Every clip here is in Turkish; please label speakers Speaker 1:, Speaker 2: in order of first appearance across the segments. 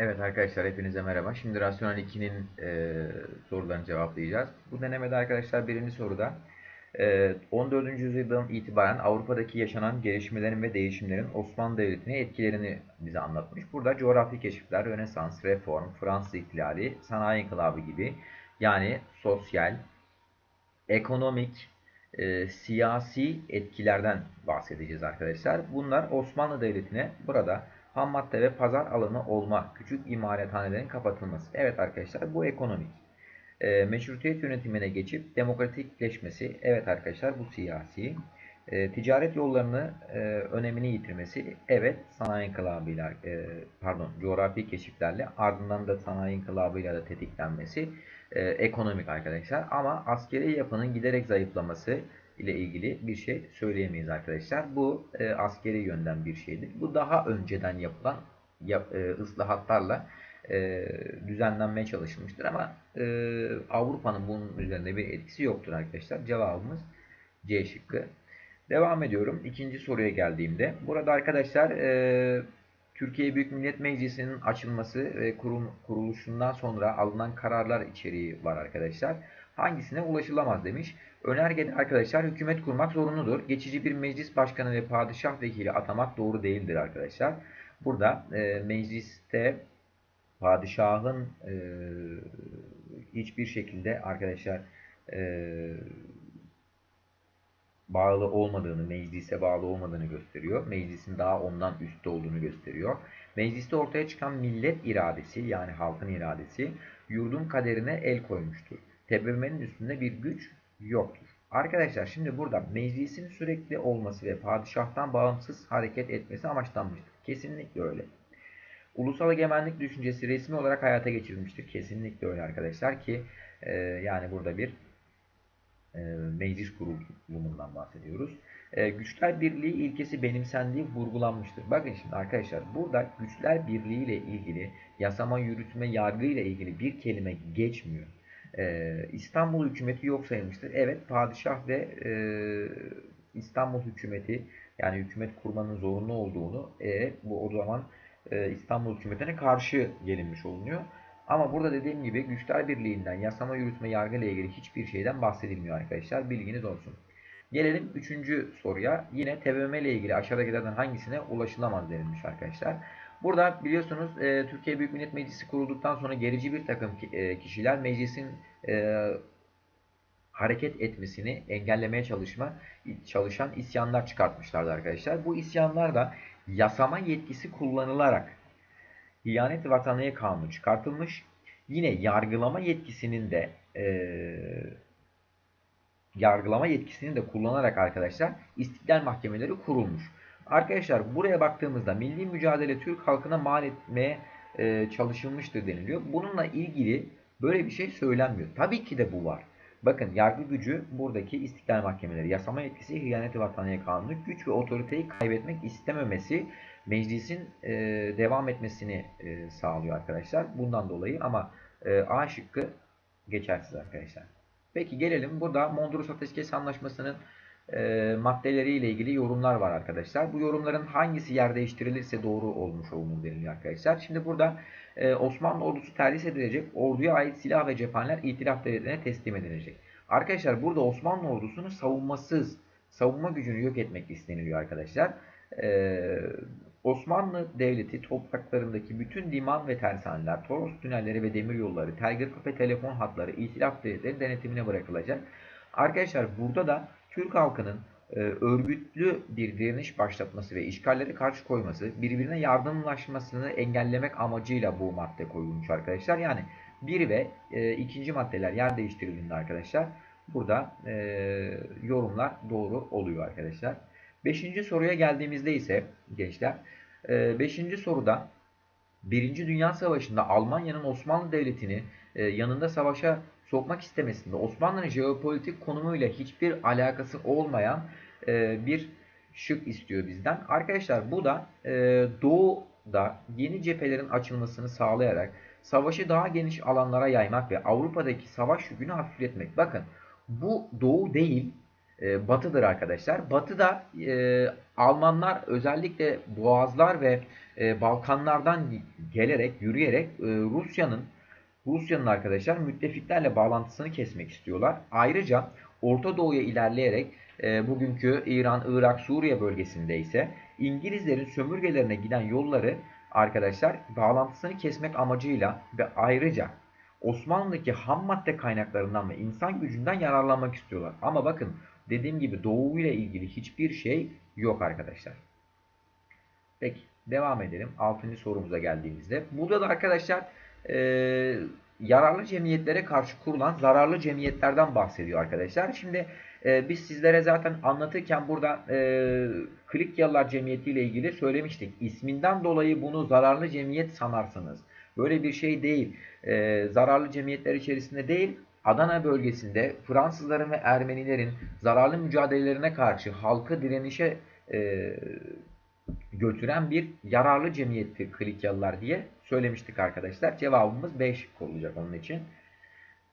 Speaker 1: Evet arkadaşlar hepinize merhaba. Şimdi Rasyonel 2'nin e, sorularını cevaplayacağız. Bu denemede arkadaşlar birinci soruda e, 14. yüzyıldan itibaren Avrupa'daki yaşanan gelişmelerin ve değişimlerin Osmanlı Devleti'ne etkilerini bize anlatmış. Burada coğrafi keşifler, Rönesans, Reform, Fransız İhtilali, Sanayi İnkılabı gibi yani sosyal, ekonomik, e, siyasi etkilerden bahsedeceğiz arkadaşlar. Bunlar Osmanlı Devleti'ne burada ham madde ve pazar alanı olma, küçük imalathanelerin kapatılması. Evet arkadaşlar bu ekonomik. E, meşrutiyet yönetimine geçip demokratikleşmesi. Evet arkadaşlar bu siyasi. E, ticaret yollarını e, önemini yitirmesi. Evet sanayi inkılabıyla e, pardon coğrafi keşiflerle ardından da sanayi inkılabıyla da tetiklenmesi e, ekonomik arkadaşlar. Ama askeri yapının giderek zayıflaması ile ilgili bir şey söyleyemeyiz arkadaşlar. Bu e, askeri yönden bir şeydir. Bu daha önceden yapılan yap, e, ıslahatlarla e, düzenlenmeye çalışılmıştır ama e, Avrupa'nın bunun üzerinde bir etkisi yoktur arkadaşlar. Cevabımız C şıkkı. Devam ediyorum. İkinci soruya geldiğimde. Burada arkadaşlar e, Türkiye Büyük Millet Meclisi'nin açılması ve kurum, kuruluşundan sonra alınan kararlar içeriği var arkadaşlar. Hangisine ulaşılamaz demiş. Önergede arkadaşlar hükümet kurmak zorunludur. Geçici bir meclis başkanı ve padişah vekili atamak doğru değildir arkadaşlar. Burada e, mecliste padişahın e, hiçbir şekilde arkadaşlar e, bağlı olmadığını, meclise bağlı olmadığını gösteriyor. Meclisin daha ondan üstte olduğunu gösteriyor. Mecliste ortaya çıkan millet iradesi yani halkın iradesi yurdun kaderine el koymuştur. Tebrmenin üstünde bir güç yoktur. Arkadaşlar şimdi burada meclisin sürekli olması ve padişahtan bağımsız hareket etmesi amaçlanmıştır. Kesinlikle öyle. Ulusal egemenlik düşüncesi resmi olarak hayata geçirilmiştir. Kesinlikle öyle arkadaşlar ki e, yani burada bir e, meclis kurulumundan bahsediyoruz. E, güçler birliği ilkesi benimsendiği vurgulanmıştır. Bakın şimdi arkadaşlar burada güçler birliği ile ilgili yasama, yürütme, yargı ile ilgili bir kelime geçmiyor. E, İstanbul hükümeti yok sayılmıştır. Evet padişah ve e, İstanbul hükümeti yani hükümet kurmanın zorunlu olduğunu e, bu o zaman e, İstanbul hükümetine karşı gelinmiş olunuyor. Ama burada dediğim gibi güçler birliğinden, yasama, yürütme, yargı ile ilgili hiçbir şeyden bahsedilmiyor arkadaşlar. Bilginiz olsun. Gelelim üçüncü soruya. Yine TBMM ile ilgili aşağıdakilerden hangisine ulaşılamaz denilmiş arkadaşlar. Burada biliyorsunuz e, Türkiye Büyük Millet Meclisi kurulduktan sonra gerici bir takım e, kişiler meclisin e, hareket etmesini engellemeye çalışma çalışan isyanlar çıkartmışlardı arkadaşlar. Bu isyanlar da yasama yetkisi kullanılarak Hiyanet Vatanı'ya kanunu çıkartılmış. Yine yargılama yetkisinin de e, yargılama yetkisini de kullanarak arkadaşlar istiklal mahkemeleri kurulmuş. Arkadaşlar buraya baktığımızda milli mücadele Türk halkına mal etmeye e, çalışılmıştır deniliyor. Bununla ilgili böyle bir şey söylenmiyor. Tabii ki de bu var. Bakın yargı gücü buradaki istiklal mahkemeleri, yasama yetkisi, hıyaneti vataniye kanunu, güç ve otoriteyi kaybetmek istememesi meclisin e, devam etmesini e, sağlıyor arkadaşlar. Bundan dolayı ama e, A şıkkı geçersiz arkadaşlar. Peki gelelim burada Mondros Ateşkes Anlaşması'nın e, maddeleriyle ilgili yorumlar var arkadaşlar. Bu yorumların hangisi yer değiştirilirse doğru olmuş olunur deniliyor arkadaşlar. Şimdi burada e, Osmanlı ordusu terhis edilecek, orduya ait silah ve cephaneler itilaf devletine teslim edilecek. Arkadaşlar burada Osmanlı ordusunu savunmasız, savunma gücünü yok etmek isteniliyor arkadaşlar. E, Osmanlı Devleti topraklarındaki bütün liman ve tersaneler, Toros tünelleri ve demiryolları, telgraf ve telefon hatları itilaf devletleri denetimine bırakılacak. Arkadaşlar burada da Türk halkının e, örgütlü bir direniş başlatması ve işgallere karşı koyması, birbirine yardımlaşmasını engellemek amacıyla bu madde koyulmuş arkadaşlar. Yani bir ve e, ikinci maddeler yer değiştirildiğinde arkadaşlar burada e, yorumlar doğru oluyor arkadaşlar. Beşinci soruya geldiğimizde ise gençler, e, beşinci soruda Birinci Dünya Savaşı'nda Almanya'nın Osmanlı Devleti'ni e, yanında savaşa sokmak istemesinde Osmanlı'nın jeopolitik konumuyla hiçbir alakası olmayan e, bir şık istiyor bizden. Arkadaşlar bu da e, doğuda yeni cephelerin açılmasını sağlayarak savaşı daha geniş alanlara yaymak ve Avrupa'daki savaş yükünü hafifletmek. Bakın bu doğu değil e, batıdır arkadaşlar. Batıda e, Almanlar özellikle Boğazlar ve e, Balkanlardan gelerek, yürüyerek e, Rusya'nın Rusya'nın arkadaşlar müttefiklerle bağlantısını kesmek istiyorlar. Ayrıca Orta Doğu'ya ilerleyerek e, bugünkü İran, Irak, Suriye bölgesinde ise İngilizlerin sömürgelerine giden yolları arkadaşlar bağlantısını kesmek amacıyla ve ayrıca Osmanlı'daki ham madde kaynaklarından ve insan gücünden yararlanmak istiyorlar. Ama bakın dediğim gibi Doğu ile ilgili hiçbir şey yok arkadaşlar. Peki devam edelim. 6. sorumuza geldiğimizde. Burada da arkadaşlar e, yararlı cemiyetlere karşı kurulan zararlı cemiyetlerden bahsediyor arkadaşlar. Şimdi e, biz sizlere zaten anlatırken burada e, Klikyalılar Cemiyeti ile ilgili söylemiştik. İsminden dolayı bunu zararlı cemiyet sanarsınız. Böyle bir şey değil. E, zararlı cemiyetler içerisinde değil, Adana bölgesinde Fransızların ve Ermenilerin zararlı mücadelelerine karşı halkı direnişe e, götüren bir yararlı cemiyetti Klikyalılar diye söylemiştik arkadaşlar. Cevabımız B şıkkı olacak onun için.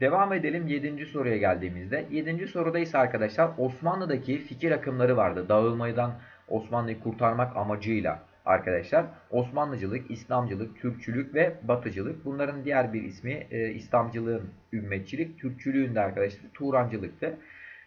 Speaker 1: Devam edelim 7. soruya geldiğimizde. 7. soruda ise arkadaşlar Osmanlı'daki fikir akımları vardı. Dağılmadan Osmanlı'yı kurtarmak amacıyla arkadaşlar. Osmanlıcılık, İslamcılık, Türkçülük ve Batıcılık. Bunların diğer bir ismi e, İslamcılığın ümmetçilik, Türkçülüğün de arkadaşlar Turancılıktı.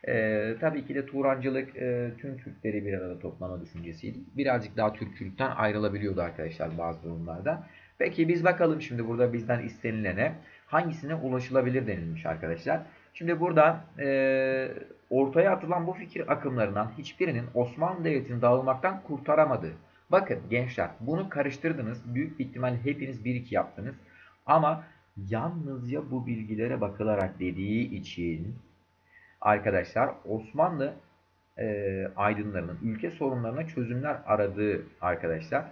Speaker 1: E, tabii ki de Turancılık e, tüm Türkleri bir arada toplama düşüncesiydi. Birazcık daha Türkçülükten ayrılabiliyordu arkadaşlar bazı durumlarda. Peki biz bakalım şimdi burada bizden istenilene hangisine ulaşılabilir denilmiş arkadaşlar. Şimdi burada e, ortaya atılan bu fikir akımlarından hiçbirinin Osmanlı Devleti'ni dağılmaktan kurtaramadı. Bakın gençler bunu karıştırdınız. Büyük bir ihtimal hepiniz 1-2 yaptınız. Ama yalnızca bu bilgilere bakılarak dediği için arkadaşlar Osmanlı e, aydınlarının ülke sorunlarına çözümler aradığı arkadaşlar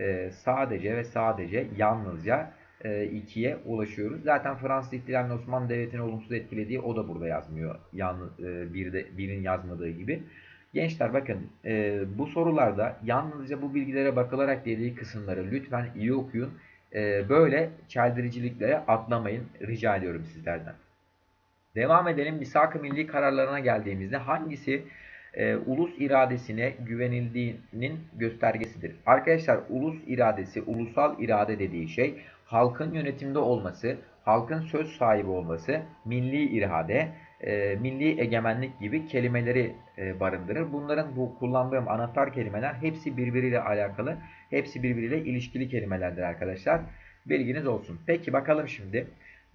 Speaker 1: e, sadece ve sadece yalnızca e, ikiye ulaşıyoruz. Zaten Fransız ihtilalinin Osmanlı Devleti'ni olumsuz etkilediği o da burada yazmıyor. Yalnız e, bir de birin yazmadığı gibi. Gençler bakın e, bu sorularda yalnızca bu bilgilere bakılarak dediği kısımları lütfen iyi okuyun. E, böyle çeldiriciliklere atlamayın rica ediyorum sizlerden. Devam edelim. Misak-ı milli kararlarına geldiğimizde hangisi e, ulus iradesine güvenildiğinin göstergesidir? Arkadaşlar ulus iradesi, ulusal irade dediği şey halkın yönetimde olması, halkın söz sahibi olması, milli irade, e, milli egemenlik gibi kelimeleri e, barındırır. Bunların bu kullandığım anahtar kelimeler hepsi birbiriyle alakalı, hepsi birbiriyle ilişkili kelimelerdir arkadaşlar. Bilginiz olsun. Peki bakalım şimdi.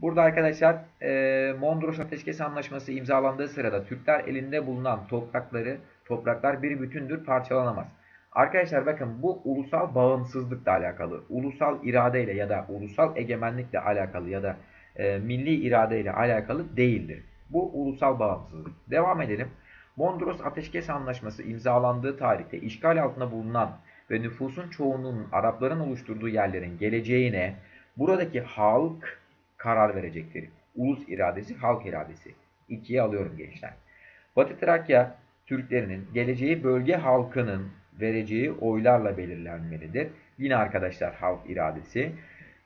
Speaker 1: Burada arkadaşlar e, Mondros Ateşkes Anlaşması imzalandığı sırada Türkler elinde bulunan toprakları, topraklar bir bütündür, parçalanamaz. Arkadaşlar bakın bu ulusal bağımsızlıkla alakalı, ulusal iradeyle ya da ulusal egemenlikle alakalı ya da e, milli iradeyle alakalı değildir. Bu ulusal bağımsızlık. Devam edelim. Mondros Ateşkes Anlaşması imzalandığı tarihte işgal altında bulunan ve nüfusun çoğunluğunun Arapların oluşturduğu yerlerin geleceğine buradaki halk karar verecektir. Ulus iradesi, halk iradesi. İkiye alıyorum gençler. Batı Trakya Türklerinin geleceği bölge halkının vereceği oylarla belirlenmelidir. Yine arkadaşlar halk iradesi.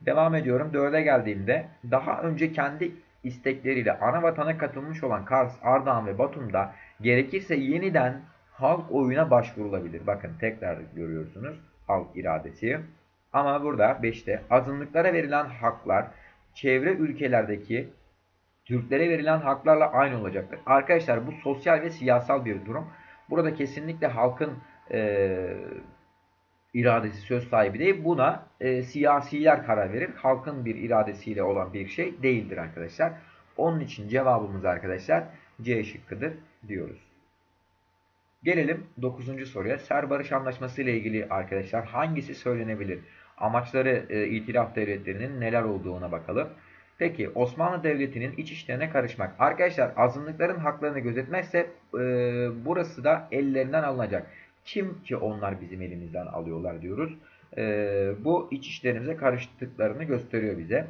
Speaker 1: Devam ediyorum. Dörde geldiğimde daha önce kendi istekleriyle ana vatana katılmış olan Kars, Ardahan ve Batum'da gerekirse yeniden halk oyuna başvurulabilir. Bakın tekrar görüyorsunuz halk iradesi. Ama burada 5'te azınlıklara verilen haklar çevre ülkelerdeki Türklere verilen haklarla aynı olacaktır. Arkadaşlar bu sosyal ve siyasal bir durum. Burada kesinlikle halkın e, iradesi söz sahibi değil. Buna e, siyasiler karar verir. Halkın bir iradesiyle olan bir şey değildir arkadaşlar. Onun için cevabımız arkadaşlar C şıkkıdır diyoruz. Gelelim 9. soruya. Ser Barış Anlaşması ile ilgili arkadaşlar hangisi söylenebilir? Amaçları e, itilaf devletlerinin neler olduğuna bakalım. Peki Osmanlı Devleti'nin iç işlerine karışmak. Arkadaşlar azınlıkların haklarını gözetmezse e, burası da ellerinden alınacak. Kim ki onlar bizim elimizden alıyorlar diyoruz. E, bu iç işlerimize karıştıklarını gösteriyor bize.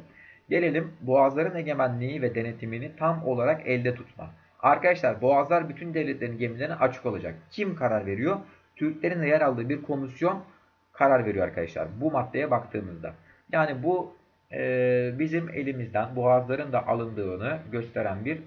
Speaker 1: Gelelim boğazların egemenliği ve denetimini tam olarak elde tutma. Arkadaşlar boğazlar bütün devletlerin gemilerine açık olacak. Kim karar veriyor? Türklerin yer aldığı bir komisyon karar veriyor arkadaşlar. Bu maddeye baktığımızda. Yani bu e, bizim elimizden boğazların da alındığını gösteren bir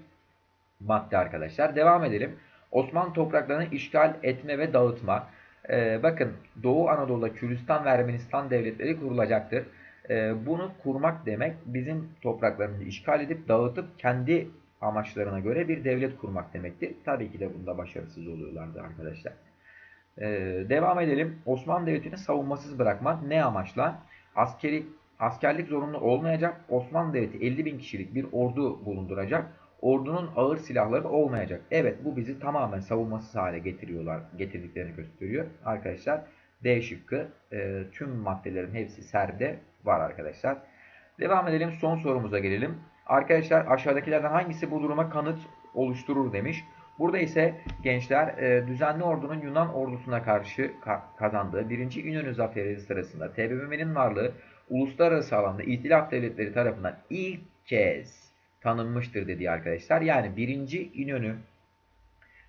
Speaker 1: madde arkadaşlar. Devam edelim. Osmanlı topraklarını işgal etme ve dağıtma. Ee, bakın Doğu Anadolu'da Kürdistan ve Ermenistan devletleri kurulacaktır. Ee, bunu kurmak demek bizim topraklarımızı işgal edip dağıtıp kendi amaçlarına göre bir devlet kurmak demektir. Tabii ki de bunda başarısız oluyorlardı arkadaşlar. Ee, devam edelim. Osmanlı Devleti'ni savunmasız bırakmak ne amaçla? Askeri askerlik zorunlu olmayacak. Osmanlı Devleti 50 bin kişilik bir ordu bulunduracak. Ordunun ağır silahları olmayacak. Evet bu bizi tamamen savunmasız hale getiriyorlar, getirdiklerini gösteriyor. Arkadaşlar D şıkkı e, tüm maddelerin hepsi serde var arkadaşlar. Devam edelim son sorumuza gelelim. Arkadaşlar aşağıdakilerden hangisi bu duruma kanıt oluşturur demiş. Burada ise gençler e, düzenli ordunun Yunan ordusuna karşı ka kazandığı 1. İnönü Zaferi sırasında TBMM'nin varlığı uluslararası alanda İtilaf devletleri tarafından ilk kez tanınmıştır dedi arkadaşlar. Yani 1. İnönü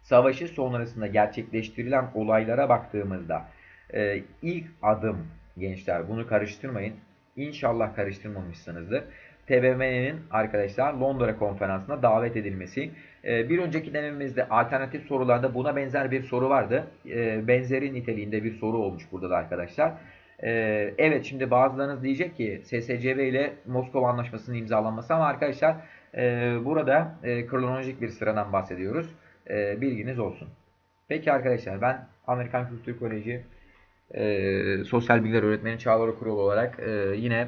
Speaker 1: Savaşı sonrasında gerçekleştirilen olaylara baktığımızda e, ilk adım gençler bunu karıştırmayın. İnşallah karıştırmamışsınızdır. TBMM'nin arkadaşlar Londra konferansına davet edilmesi. E, bir önceki denememizde alternatif sorularda buna benzer bir soru vardı. E, benzeri niteliğinde bir soru olmuş burada da arkadaşlar. E, evet şimdi bazılarınız diyecek ki SSCB ile Moskova Anlaşması'nın imzalanması ama arkadaşlar e, burada e, kronolojik bir sıradan bahsediyoruz. E, bilginiz olsun. Peki arkadaşlar ben Amerikan Kültür Koleji Sosyal Bilgiler Öğretmeni Çağlar Kurulu olarak yine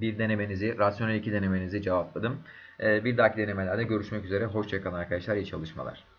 Speaker 1: bir denemenizi, rasyonel iki denemenizi cevapladım. E, bir dahaki denemelerde görüşmek üzere. Hoşçakalın arkadaşlar. İyi çalışmalar.